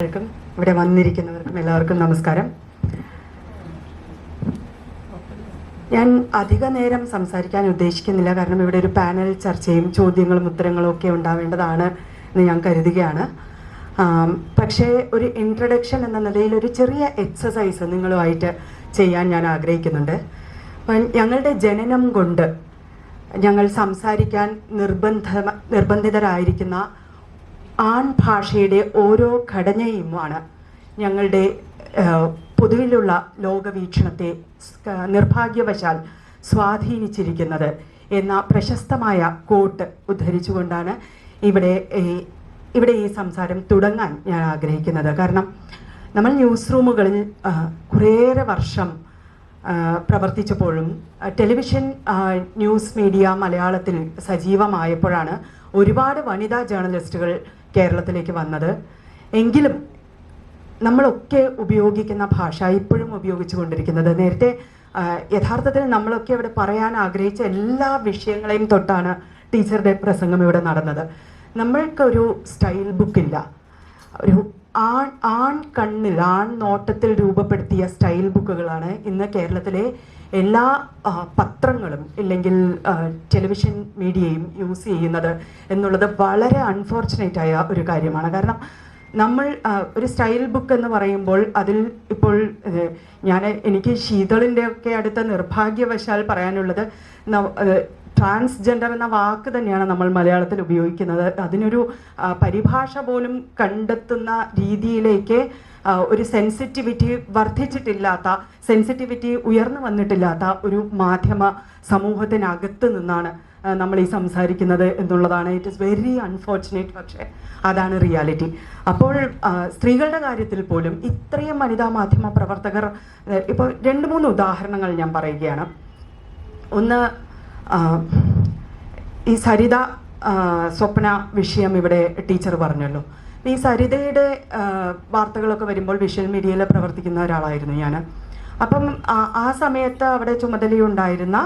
ഇവിടെ വന്നിരിക്കുന്നവർക്കും എല്ലാവർക്കും നമസ്കാരം. ഞാൻ അധിക നേരം സംസാരിക്കാൻ ഉദ്ദേശിക്കുന്നില്ല. കാരണം ഇവിടെ ഒരു പാനൽ ചർച്ചയും ചോദ്യങ്ങളും ഉത്തരങ്ങളും ഒക്കെ ഉണ്ടാവേണ്ടതാണ് എന്ന് ഞാൻ കരുതുകയാണ്. പക്ഷേ ഒരു ഇൻട്രഡക്ഷൻ എന്ന നിലയിൽ ഒരു ചെറിയ എക്സസൈസ് നിങ്ങളുമായിട്ട് ചെയ്യാൻ ഞാൻ ആഗ്രഹിക്കുന്നുണ്ട്. ഞങ്ങളുടെ ജനനം കൊണ്ട് ഞങ്ങൾ സംസാരിക്കാൻ നിർബന്ധ നിർബന്ധിതരായിരിക്കുന്ന ആൺ ഭാഷയുടെ ഓരോ ഘടനയുമാണ് ഞങ്ങളുടെ പൊതുവിലുള്ള ലോകവീക്ഷണത്തെ നിർഭാഗ്യവശാൽ സ്വാധീനിച്ചിരിക്കുന്നത് എന്ന പ്രശസ്തമായ കോട്ട് ഉദ്ധരിച്ചുകൊണ്ടാണ് ഇവിടെ ഇവിടെ ഈ സംസാരം തുടങ്ങാൻ ഞാൻ ആഗ്രഹിക്കുന്നത്. കാരണം നമ്മൾ ന്യൂസ് റൂമുകളിൽ കുറേയേറെ വർഷം പ്രവർത്തിച്ചപ്പോഴും ടെലിവിഷൻ ന്യൂസ് മീഡിയ മലയാളത്തിൽ സജീവമായപ്പോഴാണ് ഒരുപാട് വനിതാ ജേർണലിസ്റ്റുകൾ കേരളത്തിലേക്ക് വന്നത്. എങ്കിലും നമ്മളൊക്കെ ഉപയോഗിക്കുന്ന ഭാഷ ഇപ്പോഴും ഉപയോഗിച്ചു കൊണ്ടിരിക്കുന്നത് നേരത്തെ യഥാർത്ഥത്തിൽ നമ്മളൊക്കെ ഇവിടെ പറയാൻ ആഗ്രഹിച്ച എല്ലാ വിഷയങ്ങളെയും തൊട്ടാണ് ടീച്ചറുടെ പ്രസംഗം ഇവിടെ നടന്നത്. നമ്മൾക്കൊരു സ്റ്റൈൽ ബുക്കില്ല. ഒരു ആൺ ആൺ കണ്ണിൽ ആൺ നോട്ടത്തിൽ രൂപപ്പെടുത്തിയ സ്റ്റൈൽ ബുക്കുകളാണ് ഇന്ന് കേരളത്തിലെ എല്ലാ പത്രങ്ങളും ഇല്ലെങ്കിൽ ടെലിവിഷൻ മീഡിയയും യൂസ് ചെയ്യുന്നത് എന്നുള്ളത് വളരെ അൺഫോർച്ചുനേറ്റ് ആയ ഒരു കാര്യമാണ്. കാരണം നമ്മൾ ഒരു സ്റ്റൈൽ ബുക്ക് എന്ന് പറയുമ്പോൾ അതിൽ ഇപ്പോൾ ഞാൻ എനിക്ക് ശീതളിന്റെ ഒക്കെ അടുത്ത നിർഭാഗ്യവശാൽ പറയാനുള്ളത് ട്രാൻസ്ജെൻഡർ എന്ന വാക്ക് തന്നെയാണ് നമ്മൾ മലയാളത്തിൽ ഉപയോഗിക്കുന്നത്. അതിനൊരു പരിഭാഷ പോലും കണ്ടെത്തുന്ന രീതിയിലേക്ക് ഒരു സെൻസിറ്റിവിറ്റി വർദ്ധിച്ചിട്ടില്ലാത്ത സെൻസിറ്റിവിറ്റി ഉയർന്നു വന്നിട്ടില്ലാത്ത ഒരു മാധ്യമ സമൂഹത്തിനകത്ത് നിന്നാണ് നമ്മൾ ഈ സംസാരിക്കുന്നത് എന്നുള്ളതാണ്. ഇറ്റ് ഇസ് വെരി അൺഫോർച്ചുനേറ്റ് പക്ഷേ അതാണ് റിയാലിറ്റി അപ്പോൾ സ്ത്രീകളുടെ കാര്യത്തിൽ പോലും ഇത്രയും വനിതാ മാധ്യമ പ്രവർത്തകർ ഇപ്പോൾ രണ്ട് മൂന്ന് ഉദാഹരണങ്ങൾ ഞാൻ പറയുകയാണ്. ഒന്ന് ഈ സരിത സ്വപ്ന വിഷയം ഇവിടെ ടീച്ചർ പറഞ്ഞല്ലോ. ഈ സരിതയുടെ വാർത്തകളൊക്കെ വരുമ്പോൾ വിഷ്വൽ മീഡിയയിൽ പ്രവർത്തിക്കുന്ന ഒരാളായിരുന്നു ഞാൻ അപ്പം ആ- സമയത്ത് അവിടെ ചുമതലയുണ്ടായിരുന്ന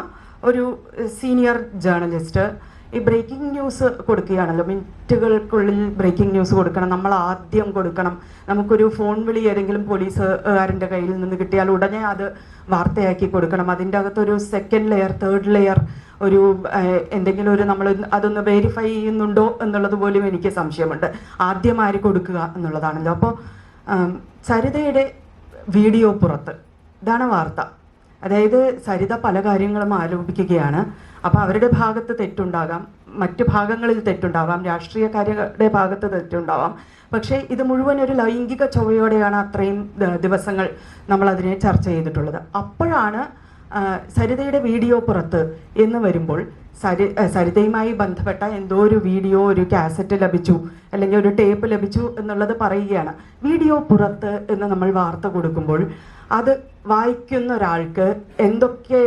ഒരു സീനിയർ ജേർണലിസ്റ്റ് ഈ ബ്രേക്കിംഗ് ന്യൂസ് കൊടുക്കുകയാണല്ലോ. മിനിറ്റുകൾക്കുള്ളിൽ ബ്രേക്കിംഗ് ന്യൂസ് കൊടുക്കണം. നമ്മൾ ആദ്യം കൊടുക്കണം. നമുക്കൊരു ഫോൺ വിളി ഏതെങ്കിലും പോലീസുകാരന്റെ കയ്യിൽ നിന്ന് കിട്ടിയാൽ ഉടനെ അത് വാർത്തയാക്കി കൊടുക്കണം. അതിന്റെ അകത്തൊരു സെക്കൻഡ് ലെയർ തേർഡ് ലെയർ ഒരു എന്തെങ്കിലും ഒരു നമ്മൾ അതൊന്ന് വെരിഫൈ ചെയ്യുന്നുണ്ടോ എന്നുള്ളത് പോലും എനിക്ക് സംശയമുണ്ട്. ആദ്യം ആര് കൊടുക്കുക എന്നുള്ളതാണല്ലോ. അപ്പോൾ സരിതയുടെ വീഡിയോ പുറത്ത്. ഇതാണ് വാർത്ത. അതായത് സരിത പല കാര്യങ്ങളും ആരോപിക്കുകയാണ്. അപ്പോൾ അവരുടെ ഭാഗത്ത് തെറ്റുണ്ടാകാം. മറ്റു ഭാഗങ്ങളിൽ തെറ്റുണ്ടാവാം. രാഷ്ട്രീയക്കാരുടെ ഭാഗത്ത് തെറ്റുണ്ടാവാം. പക്ഷേ ഇത് മുഴുവൻ ഒരു ലൈംഗിക ചൊവ്വയോടെയാണ് അത്രയും ദിവസങ്ങൾ നമ്മൾ അതിനെ ചർച്ച ചെയ്തിട്ടുള്ളത്. അപ്പോഴാണ് സരിതയുടെ വീഡിയോ പുറത്ത് എന്ന് വരുമ്പോൾ സരി സരിതയുമായി ബന്ധപ്പെട്ട എന്തോ ഒരു വീഡിയോ ഒരു കാസറ്റ് ലഭിച്ചു അല്ലെങ്കിൽ ഒരു ടേപ്പ് ലഭിച്ചു എന്നുള്ളത് പറയുകയാണ്. വീഡിയോ പുറത്ത് എന്ന് നമ്മൾ വാർത്ത കൊടുക്കുമ്പോൾ അത് വായിക്കുന്ന ഒരാൾക്ക് എന്തൊക്കെ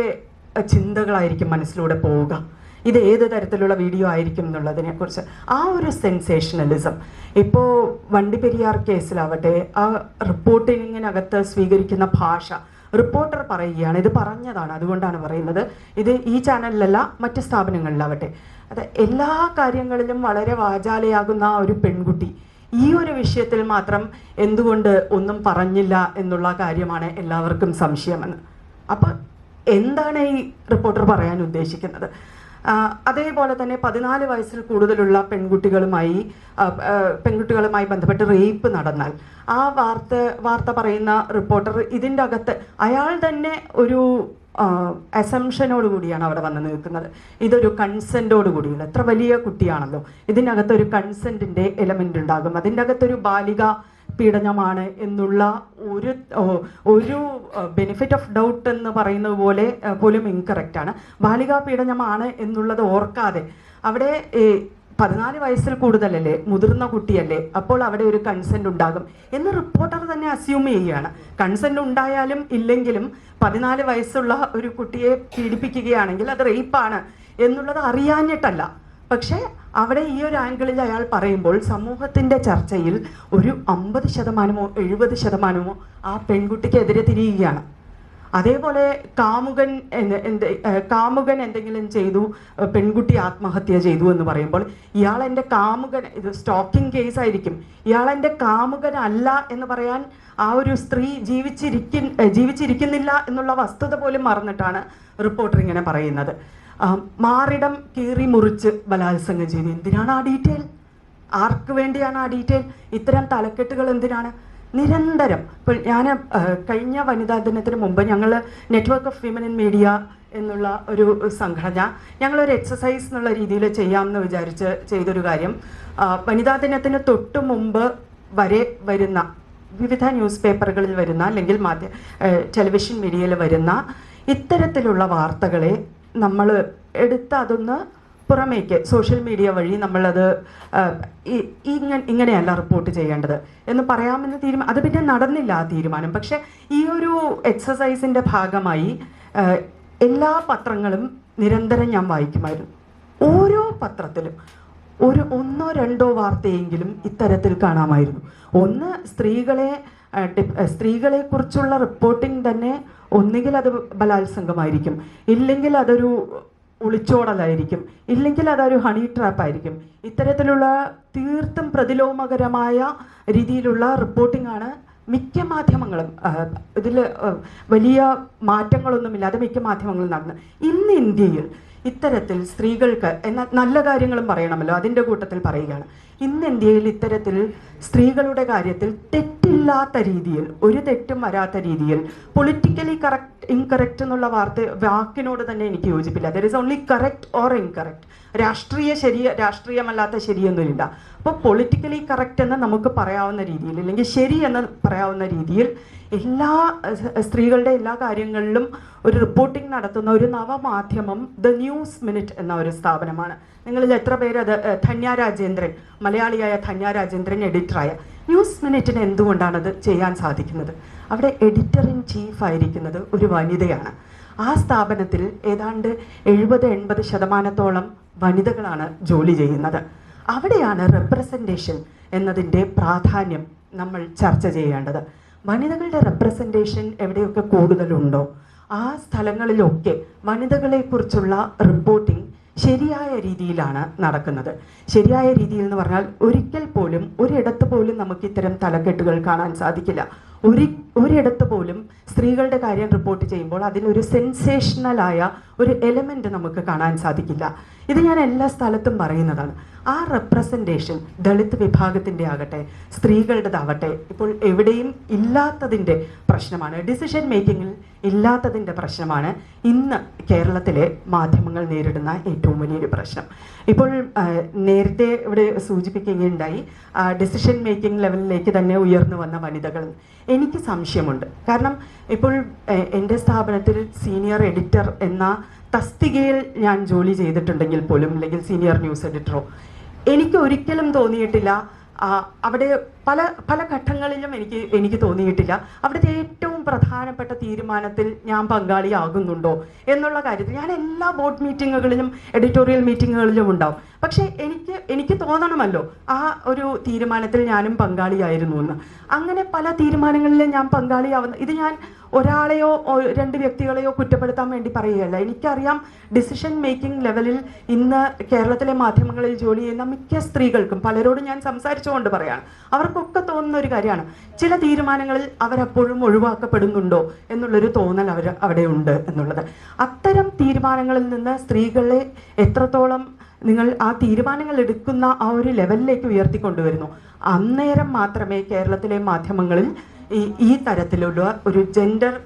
ചിന്തകളായിരിക്കും മനസ്സിലൂടെ പോവുക? ഇത് ഏത് തരത്തിലുള്ള വീഡിയോ ആയിരിക്കും എന്നുള്ളതിനെ കുറിച്ച് ആ ഒരു സെൻസേഷണലിസം ഇപ്പോൾ വണ്ടിപ്പെരിയാർ കേസിലാവട്ടെ ആ റിപ്പോർട്ടിങ്ങിനകത്ത് സ്വീകരിക്കുന്ന ഭാഷ റിപ്പോർട്ടർ പറയുകയാണ് ഇത് പറഞ്ഞതാണ് അതുകൊണ്ടാണ് പറയുന്നത്. ഇത് ഈ ചാനലിലല്ല മറ്റ് സ്ഥാപനങ്ങളിലാവട്ടെ. അത് എല്ലാ കാര്യങ്ങളിലും വളരെ വാചാലയാകുന്ന ആ ഒരു പെൺകുട്ടി ഈ ഒരു വിഷയത്തിൽ മാത്രം എന്തുകൊണ്ട് ഒന്നും പറഞ്ഞില്ല എന്നുള്ള കാര്യമാണ് എല്ലാവർക്കും സംശയമെന്ന്. അപ്പം എന്താണ് ഈ റിപ്പോർട്ടർ പറയാൻ ഉദ്ദേശിക്കുന്നത്? അതേപോലെ തന്നെ പതിനാല് വയസ്സിൽ കൂടുതലുള്ള പെൺകുട്ടികളുമായി പെൺകുട്ടികളുമായി ബന്ധപ്പെട്ട് റേപ്പ് നടന്നാൽ. ആ വാർത്ത വാർത്ത പറയുന്ന റിപ്പോർട്ടർ ഇതിന്റെ അകത്ത് അയാൾ തന്നെ ഒരു അസംഷനോട് കൂടിയാണ് അവിടെ വന്ന് നിൽക്കുന്നത്. ഇതൊരു കൺസെന്റോട് കൂടിയുള്ള എത്ര വലിയ കുട്ടിയാണല്ലോ. ഇതിനകത്ത് ഒരു കൺസെന്റിന്റെ എലമെന്റ് ഉണ്ടാകും. അതിന്റെ അകത്തൊരു ബാലിക പീഡനമാണ് എന്നുള്ള ഒരു ഒരു ബെനിഫിറ്റ് ഓഫ് ഡൗട്ട് എന്ന് പറയുന്നത് പോലെ പോലും ഇൻകറക്റ്റ് ആണ്. ബാലികാ പീഡനമാണ് എന്നുള്ളത് ഓർക്കാതെ അവിടെ പതിനാല് വയസ്സിൽ കൂടുതലല്ലേ മുതിർന്ന കുട്ടിയല്ലേ അപ്പോൾ അവിടെ ഒരു കൺസെന്റ് ഉണ്ടാകും എന്ന് റിപ്പോർട്ടർ തന്നെ അസ്യൂം ചെയ്യുകയാണ്. കൺസെന്റ് ഉണ്ടായാലും ഇല്ലെങ്കിലും പതിനാല് വയസ്സുള്ള ഒരു കുട്ടിയെ പീഡിപ്പിക്കുകയാണെങ്കിൽ അത് റേപ്പാണ് എന്നുള്ളത് അറിയാഞ്ഞിട്ടല്ല. പക്ഷേ അവിടെ ഈ ഒരു ആംഗിളിൽ അയാൾ പറയുമ്പോൾ സമൂഹത്തിന്റെ ചർച്ചയിൽ ഒരു അമ്പത് ശതമാനമോ എഴുപത് ശതമാനമോ ആ പെൺകുട്ടിക്കെതിരെ തിരിയുകയാണ്. അതേപോലെ കാമുകൻ കാമുകൻ എന്തെങ്കിലും ചെയ്തു പെൺകുട്ടി ആത്മഹത്യ ചെയ്തു എന്ന് പറയുമ്പോൾ ഇയാൾ എന്റെ കാമുകൻ ഇത് സ്റ്റോക്കിംഗ് കേസ് ആയിരിക്കും. ഇയാൾ എന്റെ കാമുകൻ അല്ല എന്ന് പറയാൻ ആ ഒരു സ്ത്രീ ജീവിച്ചിരിക്കുന്ന ജീവിച്ചിരിക്കുന്നില്ല എന്നുള്ള വസ്തുത പോലും മറന്നിട്ടാണ് റിപ്പോർട്ടർ ഇങ്ങനെ പറയുന്നത്. മാറിടം കീറി മുറിച്ച് ബലാത്സംഗം ചെയ്തു എന്തിനാണ് ആ ഡീറ്റെയിൽ ആർക്ക് വേണ്ടിയാണ് ആ ഡീറ്റെയിൽ ഇത്തരം തലക്കെട്ടുകൾ എന്തിനാണ്? നിരന്തരം ഇപ്പോൾ ഞാൻ കഴിഞ്ഞ വനിതാ ദിനത്തിന് മുമ്പ് ഞങ്ങൾ Network of Women in Media എന്നുള്ള ഒരു സംഘടന ഞങ്ങളൊരു എക്സസൈസ് എന്നുള്ള രീതിയിൽ ചെയ്യാമെന്ന് വിചാരിച്ച് ചെയ്തൊരു കാര്യം. വനിതാ ദിനത്തിന് തൊട്ട് മുമ്പ് വരെ വരുന്ന വിവിധ ന്യൂസ് പേപ്പറുകളിൽ വരുന്ന അല്ലെങ്കിൽ മാധ്യ ടെലിവിഷൻ മീഡിയയിൽ വരുന്ന ഇത്തരത്തിലുള്ള വാർത്തകളെ നമ്മൾ എടുത്ത് അതൊന്ന് പുറമേക്ക് സോഷ്യൽ മീഡിയ വഴി നമ്മളത് ഇങ്ങനെ ഇങ്ങനെയല്ല റിപ്പോർട്ട് ചെയ്യേണ്ടത്. എന്ന് പറയാമെന്ന് തീരുമാനം അത് പിന്നെ നടന്നില്ല ആ തീരുമാനം. പക്ഷേ ഈ ഒരു എക്സസൈസിന്റെ ഭാഗമായി എല്ലാ പത്രങ്ങളും നിരന്തരം ഞാൻ വായിക്കുമായിരുന്നു. ഓരോ പത്രത്തിലും ഒരു ഒന്നോ രണ്ടോ വാർത്തയെങ്കിലും ഇത്തരത്തിൽ കാണാമായിരുന്നു. ഒന്ന് സ്ത്രീകളെ ആ, ഡിപ്- ആ, സ്ത്രീകളെ കുറിച്ചുള്ള റിപ്പോർട്ടിംഗ് തന്നെ ഒന്നുകിൽ അത് ബലാത്സംഗമായിരിക്കും. ഇല്ലെങ്കിൽ അതൊരു ഒളിച്ചോടലായിരിക്കും. ഇല്ലെങ്കിൽ അതൊരു ഹണി ട്രാപ്പ് ആയിരിക്കും. ഇത്തരത്തിലുള്ള തീർത്തും പ്രതിലോമകരമായ രീതിയിലുള്ള റിപ്പോർട്ടിംഗ് ആണ് മിക്ക മാധ്യമങ്ങളും ഇതിൽ വലിയ മാറ്റങ്ങളൊന്നുമില്ലാതെ മിക്ക മാധ്യമങ്ങളും നടന്നത് ഇന്ന് ഇന്ത്യയിൽ ഇത്തരത്തിൽ സ്ത്രീകൾക്ക് എന്ന നല്ല കാര്യങ്ങളും പറയണമല്ലോ അതിന്റെ കൂട്ടത്തിൽ പറയുകയാണ്. ഇന്ന് ഇന്ത്യയിൽ ഇത്തരത്തിൽ സ്ത്രീകളുടെ കാര്യത്തിൽ തെറ്റില്ലാത്ത രീതിയിൽ ഒരു തെറ്റും വരാത്ത രീതിയിൽ പൊളിറ്റിക്കലി കറക്റ്റ് ഇൻകറക്റ്റ് എന്നുള്ള വാർത്ത വാക്കിനോട് തന്നെ എനിക്ക് യോജിപ്പില്ല. There is only correct or incorrect രാഷ്ട്രീയ ശരി രാഷ്ട്രീയമല്ലാത്ത ശരിയൊന്നുമില്ല. അപ്പോൾ പൊളിറ്റിക്കലി കറക്റ്റ് എന്ന് നമുക്ക് പറയാവുന്ന രീതിയിൽ അല്ലെങ്കിൽ ശരി എന്ന് പറയാവുന്ന രീതിയിൽ എല്ലാ സ്ത്രീകളുടെ എല്ലാ കാര്യങ്ങളിലും ഒരു റിപ്പോർട്ടിംഗ് നടത്തുന്ന ഒരു നവമാധ്യമം ദ ന്യൂസ് മിനിറ്റ് എന്ന ഒരു സ്ഥാപനമാണ്. നിങ്ങളിൽ എത്ര പേര് അത് ധന്യ രാജേന്ദ്രൻ മലയാളിയായ ധന്യ രാജേന്ദ്രൻ എഡിറ്ററായ. ന്യൂസ് മിനിറ്റിന് എന്തുകൊണ്ടാണ് അത് ചെയ്യാൻ സാധിക്കുന്നത്? അവിടെ എഡിറ്റർ ഇൻ ചീഫ് ആയിരിക്കുന്നത് ഒരു വനിതയാണ്. ആ സ്ഥാപനത്തിൽ ഏതാണ്ട് എഴുപത് എൺപത് ശതമാനത്തോളം വനിതകളാണ് ജോലി ചെയ്യുന്നത്. അവിടെയാണ് റെപ്രസെന്റേഷൻ എന്നതിന്റെ പ്രാധാന്യം നമ്മൾ ചർച്ച ചെയ്യേണ്ടത്. വനിതകളുടെ റെപ്രസെന്റേഷൻ എവിടെയൊക്കെ കൂടുതലുണ്ടോ? ആ സ്ഥലങ്ങളിലൊക്കെ വനിതകളെക്കുറിച്ചുള്ള റിപ്പോർട്ടിംഗ് ശരിയായ രീതിയിലാണ് നടക്കുന്നത്. ശരിയായ രീതിയിൽ എന്ന് പറഞ്ഞാൽ ഒരിക്കൽ പോലും ഒരിടത്ത് പോലും നമുക്ക് ഇത്തരം തലക്കെട്ടുകൾ കാണാൻ സാധിക്കില്ല. ഒരു ഒരിടത്ത് പോലും സ്ത്രീകളുടെ കാര്യം റിപ്പോർട്ട് ചെയ്യുമ്പോൾ അതിനൊരു സെൻസേഷണലായ ഒരു എലമെന്റ് നമുക്ക് കാണാൻ സാധിക്കില്ല. ഇത് ഞാൻ എല്ലാ സ്ഥലത്തും പറയുന്നതാണ്. ആ റെപ്രസെന്റേഷൻ ദളിത് വിഭാഗത്തിന്റെ ആകട്ടെ സ്ത്രീകളുടേതാവട്ടെ ഇപ്പോൾ എവിടെയും ഇല്ലാത്തതിന്റെ പ്രശ്നമാണ്. ഡിസിഷൻ മേക്കിങ്ങിൽ ഇല്ലാത്തതിന്റെ പ്രശ്നമാണ്. ഇന്ന് കേരളത്തിലെ മാധ്യമങ്ങൾ നേരിടുന്ന ഏറ്റവും വലിയൊരു പ്രശ്നം. ഇപ്പോൾ നേരത്തെ ഇവിടെ സൂചിപ്പിക്കുകയുണ്ടായി ഡിസിഷൻ മേക്കിംഗ് ലെവലിലേക്ക് തന്നെ ഉയർന്നു വന്ന വനിതകൾ. എനിക്ക് സംശയമുണ്ട്. കാരണം ഇപ്പോൾ എന്റെ സ്ഥാപനത്തിൽ സീനിയർ എഡിറ്റർ എന്ന തസ്തികയിൽ ഞാൻ ജോലി ചെയ്തിട്ടുണ്ടെങ്കിൽ പോലും അല്ലെങ്കിൽ സീനിയർ ന്യൂസ് എഡിറ്ററോ എനിക്ക് ഒരിക്കലും തോന്നിയിട്ടില്ല. അവിടെ പല പല ഘട്ടങ്ങളിലും എനിക്ക് എനിക്ക് തോന്നിയിട്ടില്ല. അവിടുത്തെ ഏറ്റവും പ്രധാനപ്പെട്ട തീരുമാനത്തിൽ ഞാൻ പങ്കാളിയാകുന്നുണ്ടോ എന്നുള്ള കാര്യത്തിൽ ഞാൻ എല്ലാ ബോർഡ് മീറ്റിങ്ങുകളിലും എഡിറ്റോറിയൽ മീറ്റിങ്ങുകളിലും ഉണ്ടാവും. പക്ഷേ എനിക്ക് എനിക്ക് തോന്നണമല്ലോ ആ ഒരു തീരുമാനത്തിൽ ഞാനും പങ്കാളിയായിരുന്നു എന്ന്. അങ്ങനെ പല തീരുമാനങ്ങളിലും ഞാൻ പങ്കാളിയാവുന്ന ഇത് ഞാൻ ഒരാളെയോ രണ്ട് വ്യക്തികളെയോ കുറ്റപ്പെടുത്താൻ വേണ്ടി പറയുകയല്ല. എനിക്കറിയാം ഡിസിഷൻ മേക്കിംഗ് ലെവലിൽ ഇന്ന് കേരളത്തിലെ മാധ്യമങ്ങളിൽ ജോലി ചെയ്യുന്ന മിക്ക സ്ത്രീകൾക്കും പലരോടും ഞാൻ സംസാരിച്ചുകൊണ്ട് പറയാണ് അവർക്കൊക്കെ തോന്നുന്ന ഒരു കാര്യമാണ് ചില തീരുമാനങ്ങളിൽ അവരപ്പോഴും ഒഴിവാക്കപ്പെടുന്നുണ്ടോ എന്നുള്ളൊരു തോന്നൽ അവർ അവിടെ ഉണ്ട് എന്നുള്ളത്. അത്തരം തീരുമാനങ്ങളിൽ നിന്ന് സ്ത്രീകളെ എത്രത്തോളം നിങ്ങൾ ആ തീരുമാനങ്ങൾ എടുക്കുന്ന ആ ഒരു ലെവലിലേക്ക് ഉയർത്തിക്കൊണ്ടുവരുന്നു. അന്നേരം മാത്രമേ കേരളത്തിലെ മാധ്യമങ്ങളിൽ ഈ ഈ തരത്തിലുള്ള ഒരു ജെൻഡർ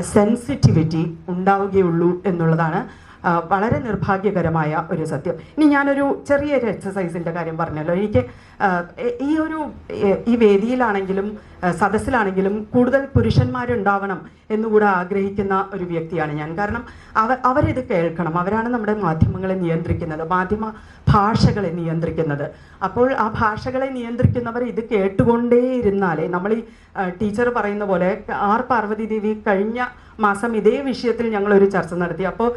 സെൻസിറ്റിവിറ്റി ഉണ്ടാവുകയുള്ളൂ എന്നുള്ളതാണ് വളരെ നിർഭാഗ്യകരമായ ഒരു സത്യം. ഇനി ഞാനൊരു ചെറിയൊരു എക്സസൈസിന്റെ കാര്യം പറഞ്ഞല്ലോ. എനിക്ക് ഈ ഒരു ഈ വേദിയിലാണെങ്കിലും സദസ്സിലാണെങ്കിലും കൂടുതൽ പുരുഷന്മാരുണ്ടാവണം എന്നുകൂടെ ആഗ്രഹിക്കുന്ന ഒരു വ്യക്തിയാണ് ഞാൻ. കാരണം അവർ അവരിത് കേൾക്കണം. അവരാണ് നമ്മുടെ മാധ്യമങ്ങളെ നിയന്ത്രിക്കുന്നത് മാധ്യമ ഭാഷകളെ നിയന്ത്രിക്കുന്നത്. അപ്പോൾ ആ ഭാഷകളെ നിയന്ത്രിക്കുന്നവർ ഇത് കേട്ടുകൊണ്ടേയിരുന്നാലേ നമ്മൾ ഈ ടീച്ചർ പറയുന്ന പോലെ ആർ പാർവതി ദേവി കഴിഞ്ഞ മാസം ഇതേ വിഷയത്തിൽ ഞങ്ങൾ ഒരു ചർച്ച നടത്തി. അപ്പോൾ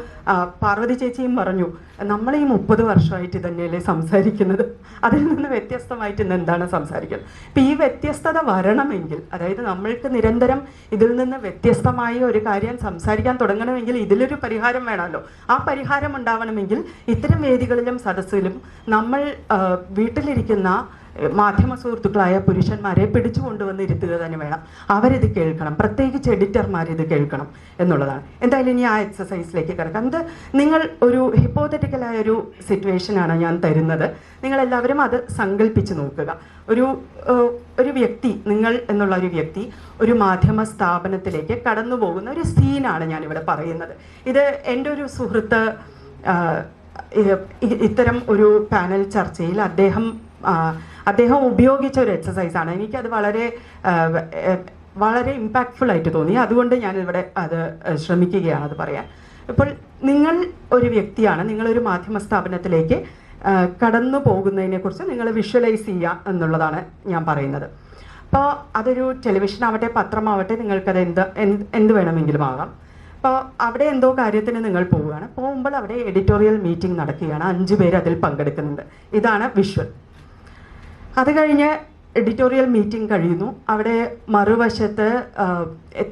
പാർവതി ചേച്ചിയും പറഞ്ഞു നമ്മൾ ഈ മുപ്പത് വർഷമായിട്ട് തന്നെയല്ലേ സംസാരിക്കുന്നത്? അതിൽ നിന്ന് വ്യത്യസ്തമായിട്ട് ഇന്ന് എന്താണ് സംസാരിക്കുന്നത്? ഇപ്പം ഈ വ്യത്യസ്തത വരണമെങ്കിൽ തുടങ്ങണമെങ്കിൽ അതായത് നമ്മൾക്ക് നിരന്തരം ഇതിൽ നിന്ന് വ്യത്യസ്തമായ ഒരു കാര്യം സംസാരിക്കാൻ തുടങ്ങണമെങ്കിൽ ഇതിലൊരു പരിഹാരം വേണമല്ലോ. ആ പരിഹാരം ഉണ്ടാവണമെങ്കിൽ ഇത്തരം വേദികളിലും സദസ്സിലും നമ്മൾ വീട്ടിലിരിക്കുന്ന മാധ്യമ സുഹൃത്തുക്കളായ പുരുഷന്മാരെ പിടിച്ചു കൊണ്ടുവന്ന് ഇരുത്തുക തന്നെ വേണം. അവരിത് കേൾക്കണം. പ്രത്യേകിച്ച് എഡിറ്റർമാർ ഇത് കേൾക്കണം എന്നുള്ളതാണ്. എന്തായാലും ഇനി ആ എക്സസൈസിലേക്ക് കിടക്കാം. ഇത് നിങ്ങൾ ഒരു ഹിപ്പോത്തറ്റിക്കലായ ഒരു സിറ്റുവേഷനാണ് ഞാൻ തരുന്നത്. നിങ്ങളെല്ലാവരും അത് സങ്കല്പിച്ച് നോക്കുക. ഒരു ഒരു വ്യക്തി നിങ്ങൾ എന്നുള്ള ഒരു വ്യക്തി ഒരു മാധ്യമ സ്ഥാപനത്തിലേക്ക് കടന്നു പോകുന്ന ഒരു സീനാണ് ഞാനിവിടെ പറയുന്നത്. ഇത് എന്റെ ഒരു സുഹൃത്ത് ഇത്തരം ഒരു പാനൽ ചർച്ചയിൽ അദ്ദേഹം അദ്ദേഹം ഉപയോഗിച്ച ഒരു എക്സസൈസാണ് എനിക്കത് വളരെ വളരെ ഇമ്പാക്റ്റ്ഫുൾ ആയിട്ട് തോന്നി. അതുകൊണ്ട് ഞാൻ ഇവിടെ അത് ശ്രമിക്കുകയാണ് അത് പറയാൻ. ഇപ്പോൾ നിങ്ങൾ ഒരു വ്യക്തിയാണ്. നിങ്ങളൊരു മാധ്യമ സ്ഥാപനത്തിലേക്ക് കടന്നു പോകുന്നതിനെ കുറിച്ച് നിങ്ങൾ വിഷ്വലൈസ് ചെയ്യുക എന്നുള്ളതാണ് ഞാൻ പറയുന്നത്. അപ്പോൾ അതൊരു ടെലിവിഷൻ ആവട്ടെ പത്രമാവട്ടെ നിങ്ങൾക്കത് എന്ത് എന്ത് വേണമെങ്കിലും ആകാം. അപ്പോൾ അവിടെ എന്തോ കാര്യത്തിന് നിങ്ങൾ പോവുകയാണ്. പോകുമ്പോൾ അവിടെ എഡിറ്റോറിയൽ മീറ്റിംഗ് നടക്കുകയാണ്. അഞ്ച് പേര് അതിൽ പങ്കെടുക്കുന്നുണ്ട്. ഇതാണ് വിഷ്വൽ അത് കഴിഞ്ഞ് എഡിറ്റോറിയൽ മീറ്റിംഗ് കഴിയുന്നു. അവിടെ മറുവശത്ത്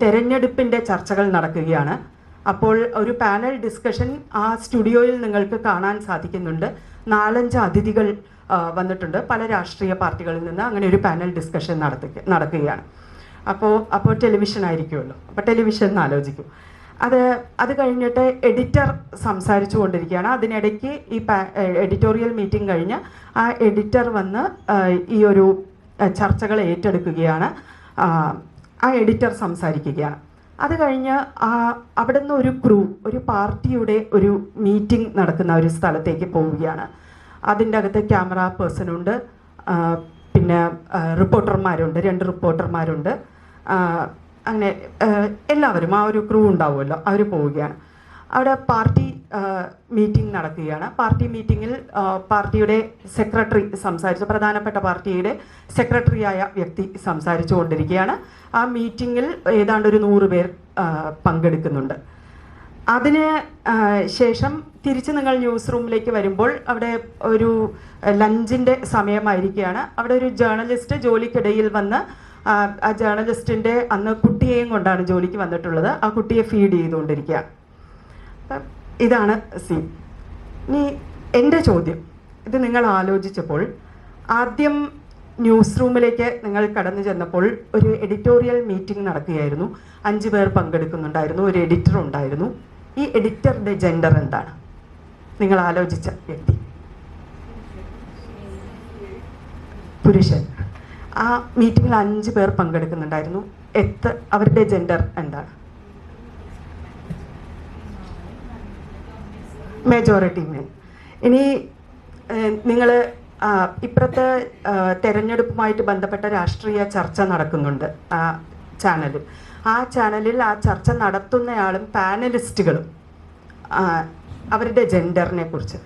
തെരഞ്ഞെടുപ്പിന്റെ ചർച്ചകൾ നടക്കുകയാണ്. അപ്പോൾ ഒരു പാനൽ ഡിസ്കഷൻ ആ സ്റ്റുഡിയോയിൽ നിങ്ങൾക്ക് കാണാൻ സാധിക്കുന്നുണ്ട്. നാലഞ്ച് അതിഥികൾ വന്നിട്ടുണ്ട്. പല രാഷ്ട്രീയ പാർട്ടികളിൽ നിന്ന് അങ്ങനെ ഒരു പാനൽ ഡിസ്കഷൻ നടത്തുക നടക്കുകയാണ്. അപ്പോൾ അപ്പോൾ ടെലിവിഷൻ ആയിരിക്കുമല്ലോ അപ്പോൾ ടെലിവിഷൻ ആലോചിക്കും. അത് അത് കഴിഞ്ഞിട്ട് എഡിറ്റർ സംസാരിച്ചു കൊണ്ടിരിക്കുകയാണ് അതിനിടയ്ക്ക് ഈ എഡിറ്റോറിയൽ മീറ്റിംഗ് കഴിഞ്ഞ് ആ എഡിറ്റർ വന്ന് ഈ ഒരു ചർച്ചകൾ ഏറ്റെടുക്കുകയാണ്. ആ, എഡിറ്റർ സംസാരിക്കുകയാണ്. അത് കഴിഞ്ഞ് ആ അവിടെ നിന്ന് ഒരു ക്രൂ ഒരു പാർട്ടിയുടെ ഒരു മീറ്റിംഗ് നടക്കുന്ന ഒരു സ്ഥലത്തേക്ക് പോവുകയാണ്. അതിന്റെ അകത്ത് ക്യാമറ പേഴ്സൺ ഉണ്ട്. പിന്നെ റിപ്പോർട്ടർമാരുണ്ട് രണ്ട് റിപ്പോർട്ടർമാരുണ്ട് അങ്ങനെ എല്ലാവരും ആ ഒരു ക്രൂ ഉണ്ടാവുമല്ലോ അവർ പോവുകയാണ്. അവിടെ പാർട്ടി മീറ്റിംഗ് നടക്കുകയാണ്. പാർട്ടി മീറ്റിങ്ങിൽ പാർട്ടിയുടെ സെക്രട്ടറി സംസാരിച്ചു പ്രധാനപ്പെട്ട പാർട്ടിയുടെ സെക്രട്ടറിയായ വ്യക്തി സംസാരിച്ചു കൊണ്ടിരിക്കുകയാണ്. ആ മീറ്റിങ്ങിൽ ഏതാണ്ട് ഒരു നൂറ് പേർ പങ്കെടുക്കുന്നുണ്ട്. അതിന് ശേഷം തിരിച്ച് നിങ്ങൾ ന്യൂസ് റൂമിലേക്ക് വരുമ്പോൾ അവിടെ ഒരു ലഞ്ചിന്റെ സമയമായിരിക്കുകയാണ്. അവിടെ ഒരു ജേർണലിസ്റ്റ് ജോലിക്കിടയിൽ വന്ന് ആ, ജേർണലിസ്റ്റിന്റെ അന്ന് കുട്ടിയെയും കൊണ്ടാണ് ജോലിക്ക് വന്നിട്ടുള്ളത്. ആ കുട്ടിയെ ഫീഡ് ചെയ്തുകൊണ്ടിരിക്കുകയാണ് ഇതാണ് സീൻ ഇനി എന്റെ ചോദ്യം. ഇത് നിങ്ങൾ ആലോചിച്ചപ്പോൾ ആദ്യം ന്യൂസ് റൂമിലേക്ക് നിങ്ങൾ കടന്നു ചെന്നപ്പോൾ ഒരു എഡിറ്റോറിയൽ മീറ്റിംഗ് നടക്കുകയായിരുന്നു. അഞ്ച് പേർ പങ്കെടുക്കുന്നുണ്ടായിരുന്നു. ഒരു എഡിറ്റർ ഉണ്ടായിരുന്നു. ഈ എഡിറ്ററിന്റെ ജെൻഡർ എന്താണ്? നിങ്ങൾ ആലോചിച്ച വ്യക്തി. പുരുഷൻ. ആ മീറ്റിംഗിൽ അഞ്ച് പേർ പങ്കെടുക്കുന്നുണ്ടായിരുന്നു. എത്ര അവരുടെ ജെൻഡർ എന്താണ്? മെജോറിറ്റി മെൻ ഇനി നിങ്ങൾ ഇപ്പോഴത്തെ ആ, തെരഞ്ഞെടുപ്പുമായിട്ട് ബന്ധപ്പെട്ട രാഷ്ട്രീയ ചർച്ച നടക്കുന്നുണ്ട് ആ ചാനലിൽ. ആ ചാനലിൽ ആ ചർച്ച നടത്തുന്നയാളും പാനലിസ്റ്റുകളും അവരുടെ ജെൻഡറിനെ കുറിച്ച്.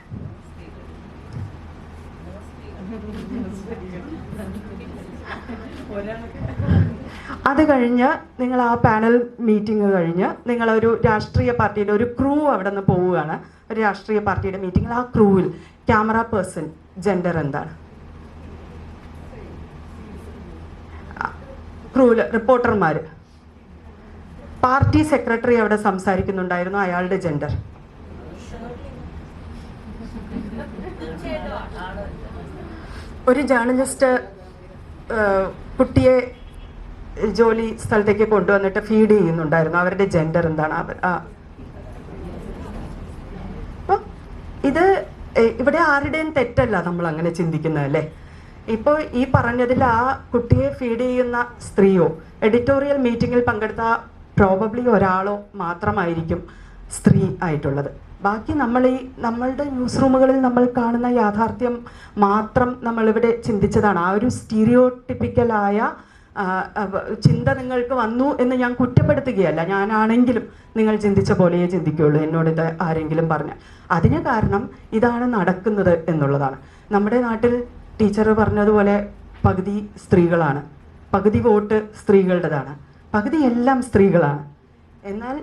അത് കഴിഞ്ഞ് നിങ്ങൾ ആ പാനൽ മീറ്റിംഗ് കഴിഞ്ഞ് നിങ്ങളൊരു രാഷ്ട്രീയ പാർട്ടിയുടെ ഒരു ക്രൂ അവിടെ നിന്ന് പോവുകയാണ്. ഒരു രാഷ്ട്രീയ പാർട്ടിയുടെ മീറ്റിംഗിൽ ആ ക്രൂവിൽ ക്യാമറ പേഴ്സൺ ജെൻഡർ എന്താണ്? ക്രൂവിൽ റിപ്പോർട്ടർമാർ പാർട്ടി സെക്രട്ടറി അവിടെ സംസാരിക്കുന്നുണ്ടായിരുന്നു അയാളുടെ ജെൻഡർ ഒരു ജേർണലിസ്റ്റ് കുട്ടിയെ ജോലി സ്ഥലത്തേക്ക് കൊണ്ടുവന്നിട്ട് ഫീഡ് ചെയ്യുന്നുണ്ടായിരുന്നു. അവരുടെ ജെൻഡർ എന്താണ്? അവർ ഇത് ഇവിടെ ആരുടെയും തെറ്റല്ല നമ്മൾ അങ്ങനെ ചിന്തിക്കുന്നത് അല്ലേ? ഇപ്പോൾ ഈ പറഞ്ഞതിൽ ആ കുട്ടിയെ ഫീഡ് ചെയ്യുന്ന സ്ത്രീയോ എഡിറ്റോറിയൽ മീറ്റിങ്ങിൽ പങ്കെടുത്ത പ്രോബബ്ലി ഒരാളോ മാത്രമായിരിക്കും സ്ത്രീ ആയിട്ടുള്ളത്. ബാക്കി നമ്മൾ ഈ നമ്മളുടെ ന്യൂസ് റൂമുകളിൽ നമ്മൾ കാണുന്ന യാഥാർത്ഥ്യം മാത്രം നമ്മളിവിടെ ചിന്തിച്ചതാണ്. ആ ഒരു സ്റ്റീരിയോ ടിപ്പിക്കലായ ചിന്ത നിങ്ങൾക്ക് വന്നു എന്ന് ഞാൻ കുറ്റപ്പെടുത്തുകയല്ല. ഞാനാണെങ്കിലും നിങ്ങൾ ചിന്തിച്ച പോലെയേ ചിന്തിക്കുകയുള്ളൂ എന്നോട് ഇത് ആരെങ്കിലും പറഞ്ഞ അതിന് കാരണം ഇതാണ് നടക്കുന്നത് എന്നുള്ളതാണ്. നമ്മുടെ നാട്ടിൽ ടീച്ചർ പറഞ്ഞതുപോലെ പകുതി സ്ത്രീകളാണ് പകുതി വോട്ട് സ്ത്രീകളുടേതാണ് പകുതി എല്ലാം സ്ത്രീകളാണ്. എന്നാൽ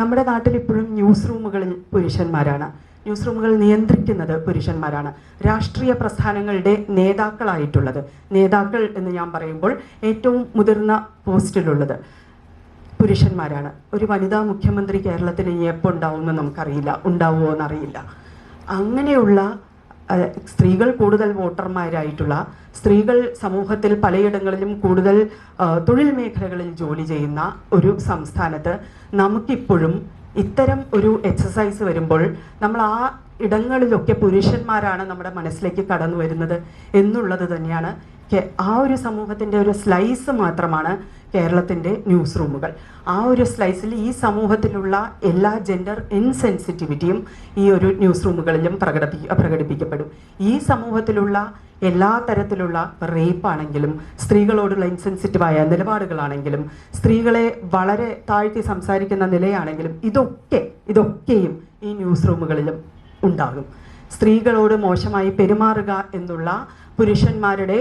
നമ്മുടെ നാട്ടിൽ ഇപ്പോഴും ന്യൂസ് റൂമുകളിൽ പുരുഷന്മാരാണ്. ന്യൂസ് റൂമുകൾ നിയന്ത്രിക്കുന്നത് പുരുഷന്മാരാണ്. രാഷ്ട്രീയ പ്രസ്ഥാനങ്ങളുടെ നേതാക്കളായിട്ടുള്ളത്. നേതാക്കൾ എന്ന് ഞാൻ പറയുമ്പോൾ ഏറ്റവും മുതിർന്ന പോസ്റ്റിലുള്ളത് പുരുഷന്മാരാണ്. ഒരു വനിതാ മുഖ്യമന്ത്രി കേരളത്തിൽ ഇനി എപ്പോൾ ഉണ്ടാവുമെന്ന് നമുക്കറിയില്ല. ഉണ്ടാവുമോ എന്നറിയില്ല. അങ്ങനെയുള്ള സ്ത്രീകൾ കൂടുതൽ വോട്ടർമാരായിട്ടുള്ള സ്ത്രീകൾ സമൂഹത്തിൽ പലയിടങ്ങളിലും കൂടുതൽ തൊഴിൽ മേഖലകളിൽ ജോലി ചെയ്യുന്ന ഒരു സംസ്ഥാനത്ത് നമുക്കിപ്പോഴും ഇത്തരം ഒരു എക്സസൈസ് വരുമ്പോൾ നമ്മൾ ആ ഇടങ്ങളിലൊക്കെ പുരുഷന്മാരാണ് നമ്മുടെ മനസ്സിലേക്ക് കടന്നു വരുന്നത് എന്നുള്ളത് തന്നെയാണ് ആ ഒരു സമൂഹത്തിന്റെ ഒരു സ്ലൈസ് മാത്രമാണ് കേരളത്തിന്റെ ന്യൂസ് റൂമുകൾ ആ ഒരു സ്ലൈസിൽ ഈ സമൂഹത്തിലുള്ള എല്ലാ ജെൻഡർ ഇൻസെൻസിറ്റിവിറ്റിയും ഈ ഒരു ന്യൂസ് റൂമുകളിലും പ്രകടിപ്പി പ്രകടിപ്പിക്കപ്പെടും. ഈ സമൂഹത്തിലുള്ള എല്ലാ തരത്തിലുള്ള റേപ്പ് ആണെങ്കിലും സ്ത്രീകളോടുള്ള ഇൻസെൻസിറ്റീവായ നിലപാടുകളാണെങ്കിലും സ്ത്രീകളെ വളരെ താഴ്ത്തി സംസാരിക്കുന്ന നിലയാണെങ്കിലും ഇതൊക്കെ ഇതൊക്കെയും ഈ ന്യൂസ് റൂമുകളിലും ഉണ്ടാകും. സ്ത്രീകളോട് മോശമായി പെരുമാറുക എന്നുള്ള പുരുഷന്മാരുടെ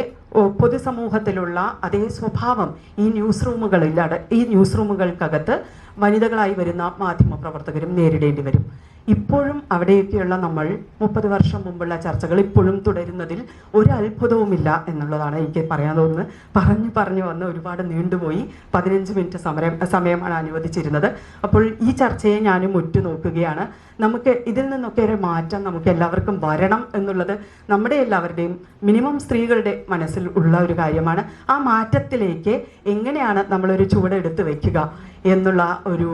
പൊതുസമൂഹത്തിലുള്ള അതേ സ്വഭാവം ഈ ന്യൂസ് റൂമുകളിൽ ഈ ന്യൂസ് റൂമുകൾക്കകത്ത് വനിതകളായി വരുന്ന മാധ്യമ പ്രവർത്തകരും നേരിടേണ്ടി വരും. ഇപ്പോഴും അവിടെയൊക്കെയുള്ള നമ്മൾ മുപ്പത് വർഷം മുമ്പുള്ള ചർച്ചകൾ ഇപ്പോഴും തുടരുന്നതിൽ ഒരു അത്ഭുതവുമില്ല എന്നുള്ളതാണ് എനിക്ക് പറയാൻ തോന്നുന്നത്. പറഞ്ഞു പറഞ്ഞു വന്ന് ഒരുപാട് നീണ്ടുപോയി പതിനഞ്ച് മിനിറ്റ് സമരം സമയമാണ് അനുവദിച്ചിരുന്നത്. അപ്പോൾ ഈ ചർച്ചയെ ഞാനും ഉറ്റുനോക്കുകയാണ്. നമുക്ക് ഇതിൽ നിന്നൊക്കെ ഒരു മാറ്റം നമുക്ക് എല്ലാവർക്കും വരണം എന്നുള്ളത് നമ്മുടെ എല്ലാവരുടെയും മിനിമം സ്ത്രീകളുടെ മനസ്സിൽ ഉള്ള ഒരു കാര്യമാണ്. ആ മാറ്റത്തിലേക്ക് എങ്ങനെയാണ് നമ്മളൊരു ചുവടെടുത്ത് വയ്ക്കുക എന്നുള്ള ഒരു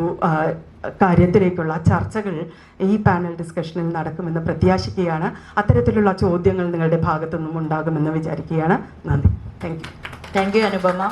കാര്യത്തിലേക്കുള്ള ചർച്ചകൾ ഈ പാനൽ ഡിസ്കഷനിൽ നടക്കുമെന്ന് പ്രത്യാശിക്കുകയാണ്. അത്തരത്തിലുള്ള ചോദ്യങ്ങൾ നിങ്ങളുടെ ഭാഗത്തു നിന്നും ഉണ്ടാകുമെന്ന് വിചാരിക്കുകയാണ്. നന്ദി. Thank you thank you Anupama.